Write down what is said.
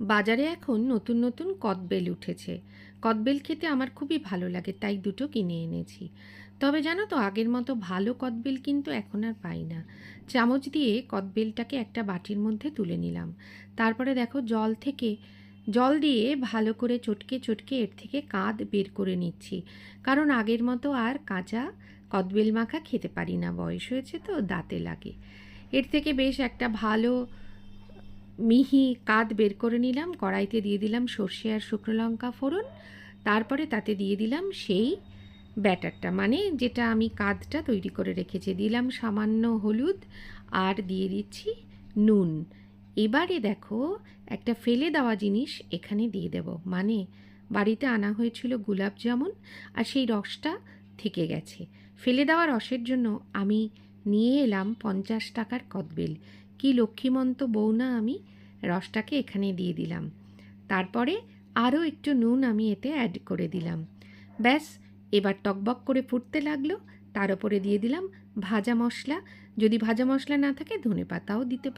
বাজারে এখন নতুন নতুন কদবেল উঠেছে। কদবেল খেতে আমার খুবই ভালো লাগে, তাই দুটো কিনে এনেছি। তবে জানো তো, আগের মতো ভালো কদবেল কিন্তু এখন আর পাই না। চামচ দিয়ে কদবেলটাকে একটা বাটির মধ্যে তুলে নিলাম। তারপরে দেখো, জল থেকে, জল দিয়ে ভালো করে চটকে চটকে এর থেকে কাঁধ বের করে নিচ্ছি। কারণ আগের মতো আর কাঁচা কদবেল মাখা খেতে পারি না, বয়স হয়েছে তো, দাঁতে লাগে। এর থেকে বেশ একটা ভালো মিহি কাঁধ বের করে নিলাম, কড়াইতে দিয়ে দিলাম সর্ষে আর শুকনো লঙ্কা ফোড়ন, তারপরে তাতে দিয়ে দিলাম সেই ব্যাটারটা। মানে যেটা আমি কাঁধটা তৈরি করে রেখেছি, দিলাম সামান্য হলুদ আর দিয়ে দিচ্ছি নুন। এবারে দেখো, একটা ফেলে দেওয়া জিনিস এখানে দিয়ে দেব। মানে বাড়িতে আনা হয়েছিল গোলাপ জামুন আর সেই রসটা থেকে গেছে। ফেলে দেওয়া রসের জন্য আমি নিয়ে এলাম পঞ্চাশ টাকার কদবেল। কি লক্ষ্মীমন্ত বউ না আমি? রসটাকে এখানে দিয়ে দিলাম। তারপরে আরও একটু নুন আমি এতে অ্যাড করে দিলাম। ব্যাস, এবার টকবক করে ফুটতে লাগল। তার উপরে দিয়ে দিলাম ভাজা মশলা। যদি ভাজা মশলা না থাকে ধনে পাতাও দিতে পার